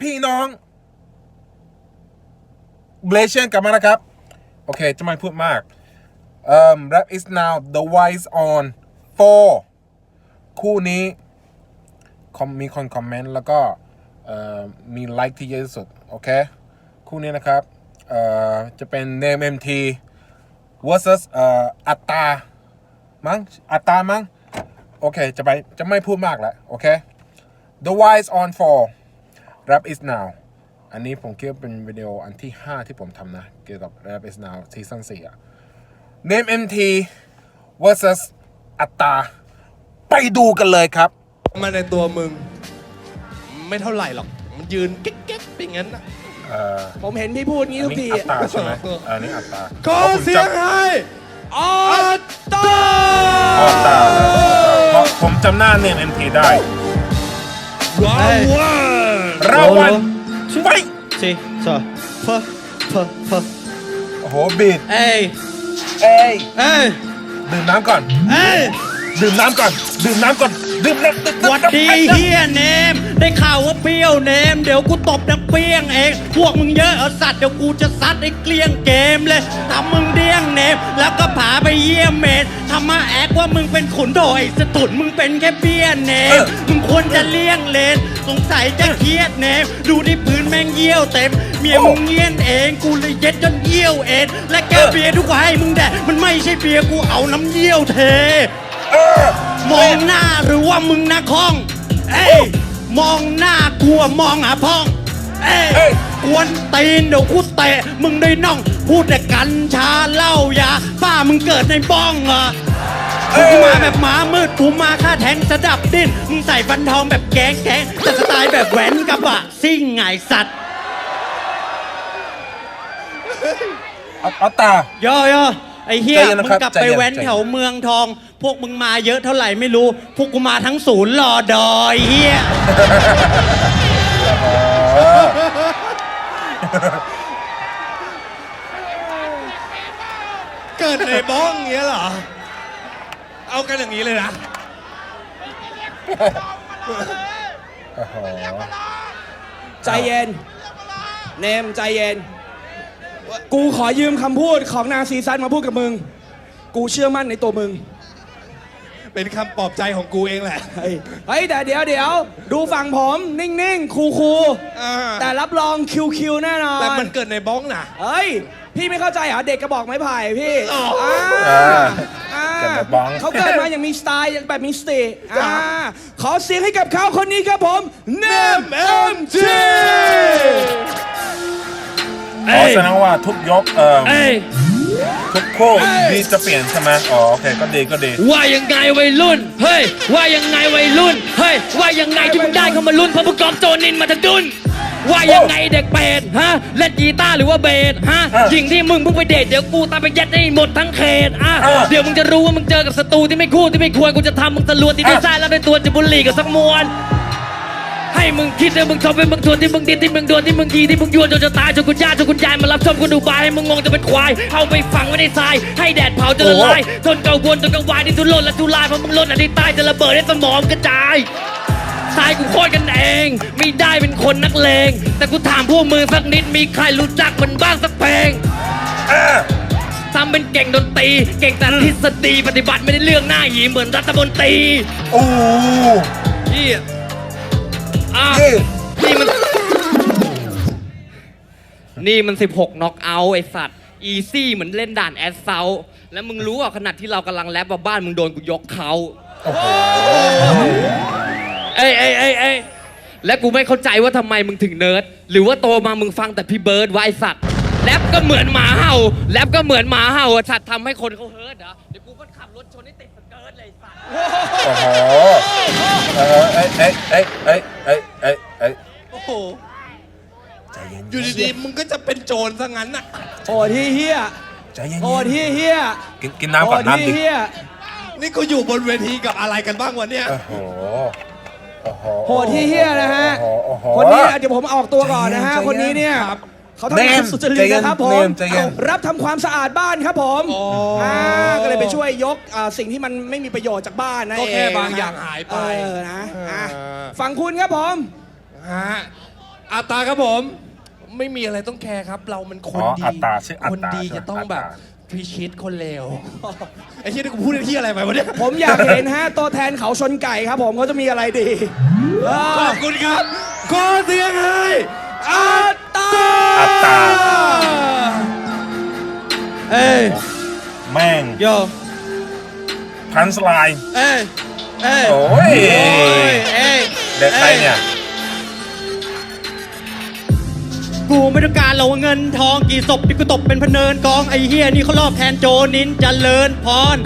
พี่น้องเบลเชนกลับมานะครับ โอเค จะไม่พูดมากเอ่อ rap is now the wise on four คู่นี้มีคนคอมเมนต์แล้วก็เอ่อมีไลค์ที่เยอะที่สุด โอเค คู่นี้นะครับเอ่อจะเป็น name MT versus เอ่ออัตตา มั้ง อัตตา มั้ง โอเค จะไป จะไม่พูดมากแล้ว โอเค The Wise on four Rap is now อันนี้ผมคิดว่าเป็นวิดีโออันที่ 5 ที่ผมทำนะ เกี่ยวกับ Rap is now ซีซั่น4อะ Name MT versus อัตตา ไปดูกันเลยครับ มาในตัวมึง ไม่เท่าไหร่หรอก มันยืนเก๊กๆเป็นงั้นนะเอ่อผมเห็นพี่พูดงี้อันทุกนี้ทีอัตตาใช่ไหมอันนี้อัตตาขอเสียงให้ออโต้อ๋ออัตตาเพราะผมจำหน้า Name MT ได้ ว้าวว้าว ราวันไป Si, så. Få, få, få. โอ้โหบีด Ey, เอ้ย ey, ดื่มน้ำก่อน ey! ดื่มน้ำก่อน ดื่มน้ำก่อน ดื่มน้ำดื่มน้ำหวัดดีเฮียเนม ได้ข่าวว่าเปรี้ยวเนม เดี๋ยวกูตบน้ำเปรี้ยงเอง พวกมึงเยอะเอาสัตว์เดี๋ยวกูจะซัดไอ้เกลี้ยงเกมเลยทำมึงเดี้ยงเนม แล้วก็ผาไปเยี่ยมเมนทำมาแอกว่ามึงเป็นขุนโถยสตุนมึงเป็นแค่เบี้ยเนมมึงควรจะเลี่ยงเลน สงสัยจะเครียดเนม ดูที่พื้นแม่งเยี่ยวเต็ม เมียมึงเงี้ยนเอง กูเลยเย็ดจนเยี่ยวเอ็นและแก้วเบียร์ทุกวันให้มึงแดกมันไม่ใช่เบียร์กูเอาน้ำเยี่ยวเท เออมองหน้าหรือว่ามึงหน้าคล่อง เอ้ยมองหน้ากลัวมองหาพ้อง เอ้ยกวนตีนเดี๋ยวกูเตะมึงได้น่อง พูดแต่กัญชาเหล้ายาป้ามึงเกิดในบ้องเหรอกูมาแบบหมามืดกูมาค่าแทงสะดับดิ้นมึงใส่ฟันทองแบบแก๊งแก๊งแต่สไตล์แบบแหวนกระบะซิ่งไงสัตว์เอาเอาตา ย่อย่อ ไอ้เฮียใจเย็นมึนะงครับกลับใจไปเย็นแว้นใจเย็น แถวเมืองทอง พวกมึงมาเยอะเท่าไหร่ไม่รู้ พวกกูมาทั้งศูนย์รอดอยเฮียเกิดในบ้องเงี้ยเหรอ เอากันอย่างนี้เลยนะโอ้โหใจเย็น เนมใจเย็น กูขอยืมคำพูดของนางซีซันมาพูดกับมึง กูเชื่อมั่นในตัวมึง เป็นคำปลอบใจของกูเองแหละ เฮ้ยเฮ้ยแต่เดี๋ยวเดี๋ยวดูฝั่งผมนิ่งๆคูคูอ่า แต่รับรองคิวคิวแน่นอนแต่มันเกิดในบ้องนะ เฮ้ย พี่ไม่เข้าใจเหรอเด็กกระบอกไม้ไผ่พี่อ๋ออ่อ่าอ่าเกิดในบ้อง เขาเกิดมาอย่างมีสไตล์อย่างแบบมีสติอ่าขอเสียงให้กับเขาคนนี้ครับผมเนมเอ็มจีอ๋อแสดงว่าทุกยกเอ่อเอ้ยทุกคู่ดีจะเปลี่ยนใช่ไหมอ๋อโอเคก็ดีก็ดีว่ายังไงวัยรุ่น เฮ้ย ว่ายังไงวัยรุ่น เฮ้ย ว่ายังไงที่มึงได้เข้ามารุ่นเพราะผู้กองโจนินมาทั้งดุนว่ายังไงเด็กเป็ดฮะเล่นกีตาร์หรือว่าเบสฮะเออหญิงที่มึงเพิ่งไปเดทเดี๋ยวกูตามไปยัดให้หมดทั้งเขตอะเออเดี๋ยวมึงจะรู้ว่ามึงเจอกับศัตรูที่ไม่คู่ที่ไม่ควรกูจะทำมึงตะลวนที่ไม่เออใช่แล้วเป็นตัวจะบุหรี่กับสักมวน ให้มึงคิดเลยมึงชอบเป็นมึงทวนที่มึงดินที่มึงดวนที่มึงยีที่มึงยั่วจนจะตายจนคุณย่าจนคุณยายมารับชมกูดูบายให้มึงงงจะเป็นควายเอาไปฝังไว้ในทราย ให้แดดเผาจนละลายจนเก่าวนจนกังวายที่ทุรนและทุรายเพราะมึงล้นอันที่ใต้จะระเบิดให้สมองกระจายทายกูโคตรกันเอง ไม่ได้เป็นคนนักเลง แต่กูถามพวกมึงสักนิดมีใครรู้จักมันบ้างสักเพลงเออทำเป็นเก่งดนตรี เก่งแต่ทฤษฎีปฏิบัติไม่ได้เรื่องหน้าหีเหมือนรัฐมนตรี โอ้เฮีย อะเอ้ยนี่มัน นี่มัน 16น็อกเอาท์ไอสัตว์ อีซี่เหมือนเล่นด่านแอสเซลแล้วมึงรู้อะขนาดที่เรากำลังแรปว่าบ้านมึงโดนกูยกเขาโอ้โหเอ้ยเอ้ยเอ้ยเอ้ยและกูไม่เข้าใจว่าทำไมมึงถึงเนิร์ด หรือว่าโตมามึงฟังแต่พี่เบิร์ดว่าไอสัตว์แรปก็เหมือนหมาเห่าแรปก็เหมือนหมาเห่าอะสัตว์ทำให้คนเขาเฮิร์ตเหรอเดี๋ยวกูก็ขับรถชนให้ติดสเกิร์ตเลยไอ้สัตว์ โอ้โห เออเอ้ยเอ้ยเอ้ยเอ้ยเอ้ยเอ้ยเอ้ย โอ้โห ใจเย็น อยู่ดีๆ มึงก็จะเป็นโจรซะงั้นน่ะโอ้ที่เฮียใจเย็นโอ้ที่เฮียกินกินน้ำก่อนโอ้น้ำที่ดิเฮียนี่กูอยู่บนเวทีกับอะไรกันบ้างวะเนี่ย โอ้โห โอ้โห โหที่เฮียนะฮะโอ้โหโอ้โหคนนี้เดี๋ยวผมออกตัวก่อนนะฮะ ใจเย็นคนนี้เนี่ยครับเขาทำเนงานมสุจริใจตเย็นนะครับผเนมมใจเย็น รับทำความสะอาดบ้านครับผมอ๋ออ่าก็เลยไปช่วยยกอ่าสิ่งที่มันไม่มีประโยชน์จากบ้านนะก็แค่เบางอย่างหายไปเออนะอะเออ ฝั่งคุณครับผม ฮะอัตราครับผม ไม่มีอะไรต้องแคร์ครับ เรามันคนอ๋อดีอัตราชื่ออัตราคนดีใช่ไหมจะต้องแบบอัตรา พิชิตคนเลวไอ้ที่นี่กูพูดไอ้ที่อะไรไปวะเนี่ยผมอยากเห็นฮะตัวแทนเขาชนไก่ครับผมเขาจะมีอะไรดีเอขออบคุณครับขอเสียงให้อัอัตตาอัตตา เอ้ยแม่งโยพันสไลน์เอ้ยเอ้ยโอ้ยเอ้ยเด็กใครเนี่ย กูไม่ต้องการเราเงินทองกี่ศพที่กูตบเป็นพะเนินกองไอ้เฮียนี่เขารอบแทนโจนินเจริญพร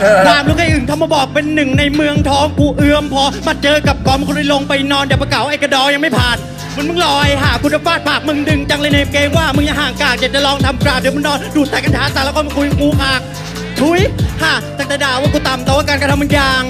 เออความรู้ใครอื่นทำมาบอกเป็นหนึ่งในเมืองทองกูเอื้อมพอมาเจอกับกอมคนเลยลงไปนอนเดี๋ยวประเก๋าไอ้กระดอยังไม่ผ่านมันมึงลอยหากูจะฟาดปากมึงดึงจังเลยในเกมว่ามึงอย่าห่างกากจะจะลองทำกราบเดี๋ยวมึงนอนดูดแต่กันท้าสารแล้วก็มาคุยกูหักทุยฮ่าตั้งแต่ด่าว่ากูต่ำแต่ว่าการกระทำมันอย่าง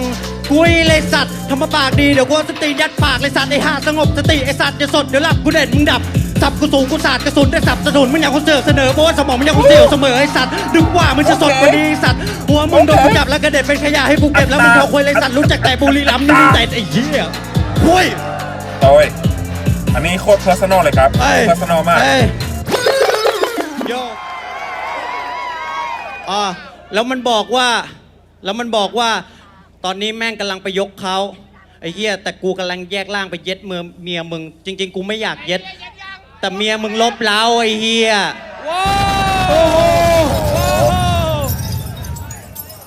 กุยเลยสัตว์ทำมาปากดีเดี๋ยวกูเอาสติยัดปากเลยสัตว์ไอ้ห่าสงบสติไอ้สัตว์จะสดเดี๋ยวหลับกูเด็ดมึงดับ สับกูสูงกูสาดกระสุนได้สับสะดุนมึงอยากกูเสือกเสนอเพราะว่าสมองมึงอยากกูเสียวเสมอไอ้สัตว์ดึกว่ามึงจะสดกว่านี้ไอ้สัตว์หัวมึงโดนกูจับแล้วกระเด็นเป็นขยะให้กูเก็บแล้วมึงโทรคุยเลยสัตว์รู้จักแต่บุรีรัมย์นี่มึงแต่ไอ้เหี้ยคุยโอ้ยอันนี้โคตร personal เลยครับเอ้ย personal มากเอ้ยโยอ่าแล้วมันบอกว่าแล้วมันบอกว่า ตอนนี้แม่งกำลังไปยกเขาไอ้เหี้ยแต่กูกำลังแยกร่างไปเย็ดเมือเมียมึง จริง ๆ กูไม่อยากเย็ด แต่เมียมึงลบเล้าไอ้เหี้ยโอ้โห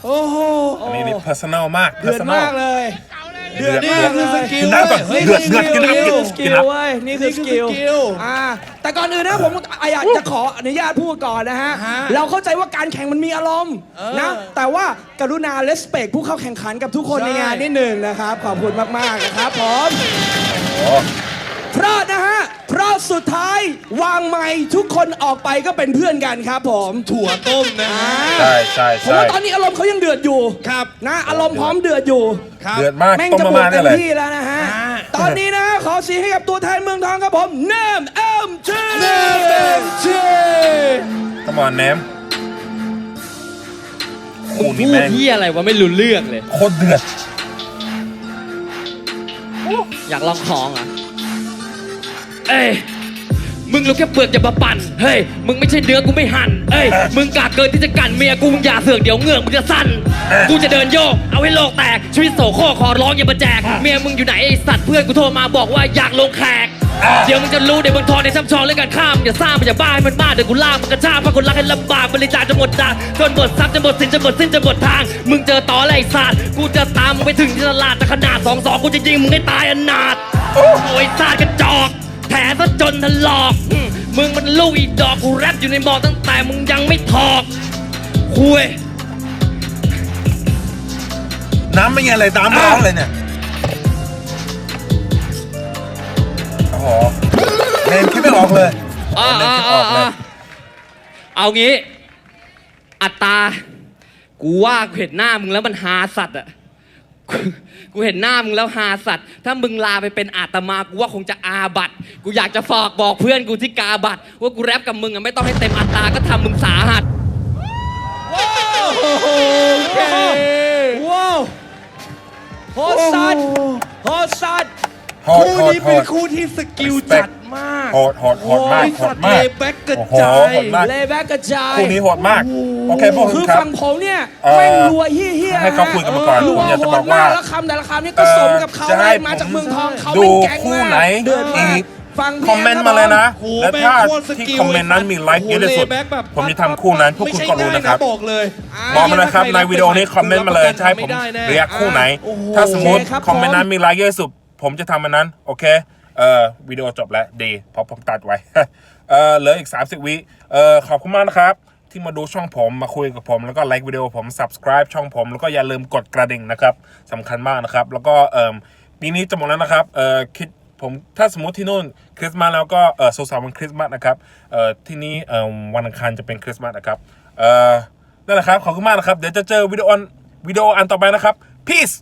โอ้โหอันนี้นี่ personal มาก เดือด personal มากเลย เดือดนี่มากคือสกิลกินน้ำก่อนเว้ยเดือดเดือดกินน้ำนี่กินคือสกิกินลน้ำเว้ยนี่คือสกิลนี่คือสกิลอ่าแต่ก่อนอื่นนะผมอยากจะขออนุญาตพูดก่อนนะฮะฮะเราเข้าใจว่าการแข่งมันมีอารมณ์เออนะ แต่ว่ากรุณาเลสเปกผู้เข้าแข่งขันกับทุกคนใช่ในงานนิดหนึ่งนะครับ ขอบคุณมากๆนะครับผมโอ้ เพราะนะฮะ เพราะสุดท้ายวางไม้ทุกคนออกไปก็เป็นเพื่อนกันครับผมถั่วต้มนะอ่าใช่ใช่ ผมใช่ว่าตอนนี้อารมณ์เขายังเดือดอยู่ครับ นะ อารมณ์พร้อมเดือดอยู่ครับเดือดมากแม่งต้มจะมาบวม่ากเต็ได้มเลย ที่แล้วนะฮะอ่าตอนนี้นะขอเสียงให้กับตัวแทนเมืองทองครับผมเนมเอ็มจีเนม MG Come on แนมมึคู่งนี้พูดแม่งเหี้ยอะไรวะไม่รู้เรื่องเลย โคตรเดือด อยากลองของอะ เอ้ยมึงรู้แค่เปลือกจะมาปั่นเฮ้ยมึงไม่ใช่เนื้อกูไม่หั่นเอ้ยมึงกาเกินที่จะกันเมียกูมึงอย่าเสือกเดี๋ยวเหงือกมึงจะสั่นกูจะเดินโยก เอาให้โลกแตกชีวิตโสโครกขอร้องอย่ามาแจกเมียมึงอยู่ไหนไอสัตว์เพื่อนกูโทรมาบอกว่าอยากลงแขกเดี๋ยวมึงจะรู้เดี๋ยวมึงทอนในซ้ำชองเรื่องการข้ามอย่าสร้างมันอย่าบ้าให้มันมากเดี๋ยวกูลากมันกระชากพาคนรักให้ลำบากบริจาคจะหมดจานจนหมดทรัพย์จะหมดสินจะหมดสิ้นจะหมดทาง มึงเจอต่ออะไรไอ้สัตว์กูจะตามมึงไปถึงที่ตลาดแต่ขนาดสองสองกูจะยิงมึงให้ตายอนาถโอ้ยซาดกระจอก แผลซะจนถลอกอืมมึงมันลูกอีดอกกูแรปอยู่ในบ่อตั้งแต่มึงยังไม่ถอกคุยน้ำไม่ไงเลยน้ำร้อนเลยเนี่ยโอ้โหแนมคิดไม่ออกเลยอ่าแนมอ่าคิดออ่าอกเลยอ่าเอางี้ อัตรา กูว่ากูเห็นหน้ามึงแล้วมันฮาสัตว์อะ กูกูเห็นหน้ามึงแล้วฮาสัตว์ ถ้ามึงลาไปเป็นอาตมากูว่าคงจะอาบัตกูอยากจะฝากบอกเพื่อนกูที่กาบัตว่ากูแรปกับมึงอะไม่ต้องให้เต็มอัตราก็ทำมึงสาหัสว้าวโฮสัตโฮสัตโหดคู่โหดนี้โหเป็นดคู่ที่สกิล Respect จัดมากโหดโหดโหดมากโอ้ยโหสัดตว์มากเลแบ็กกระโอ้โหจายโหดมาก เลแบ็กกระจายคู่นี้โหดมาก โอเคพวกคืคุอณครับ ฝั่งผมเนี่ยเอ่อแม่งรัวเฮี้ยๆให้เขาคุยกันมาก่อนรัผมอยากจะบอกว่าโหดมแล้วคำแต่ละคำนี่ก็สมกับเขาจะเลให้ยมาจากเมืองทองเขาดูเป็นแก๊งคู่มากไหนเดือดมากอีก ฟังคอมเมนต์มาเลยนะ โอ้โหและแม่งถ้าโคตรสที่กิลคอมเมนต์นั้นมีไลค์เยอะที่สุดโโห layback แบบ ผมจะทำคู่นั้นพวกคุณก็รู้นะครับไม่ใช่ง่ายบอกเลย บอกมาเลยครับในวิดีโอนี้คอมเมนต์มาเลยจะให้ผมไได้แน่เรียกคู่ไหน โอ้โห ถ้าสมมติโอเคครับคอมเมนต์นั้นผมมีไลค์เยอะที่สุด ผมจะทำมันนั้น โอเค เออวิดีโอจบแล้วดีเพราะผมตัดไว้เออเหลืออีก 30 วิเออขอบคุณมากนะครับ ที่มาดูช่องผมมาคุยกับผมแล้วก็ไลค์วิดีโอผม subscribe ช่องผม แล้วก็อย่าลืมกดกระดิ่งนะครับสำคัญมากนะครับ แล้วก็เออปีนี้จะหมดแล้วนะครับเออคิดผมถ้าสมมติที่นู่นคริสต์มาสแล้วก็เออสุสานวันคริสต์มาสนะครับเออที่นี่เออวันอังคารจะเป็นคริสต์มาสนะครับเออนั่นแหละครับขอบคุณมากนะครับ เดี๋ยวจะเจอวิดีโออันวิดีโออันต่อไปนะครับ peace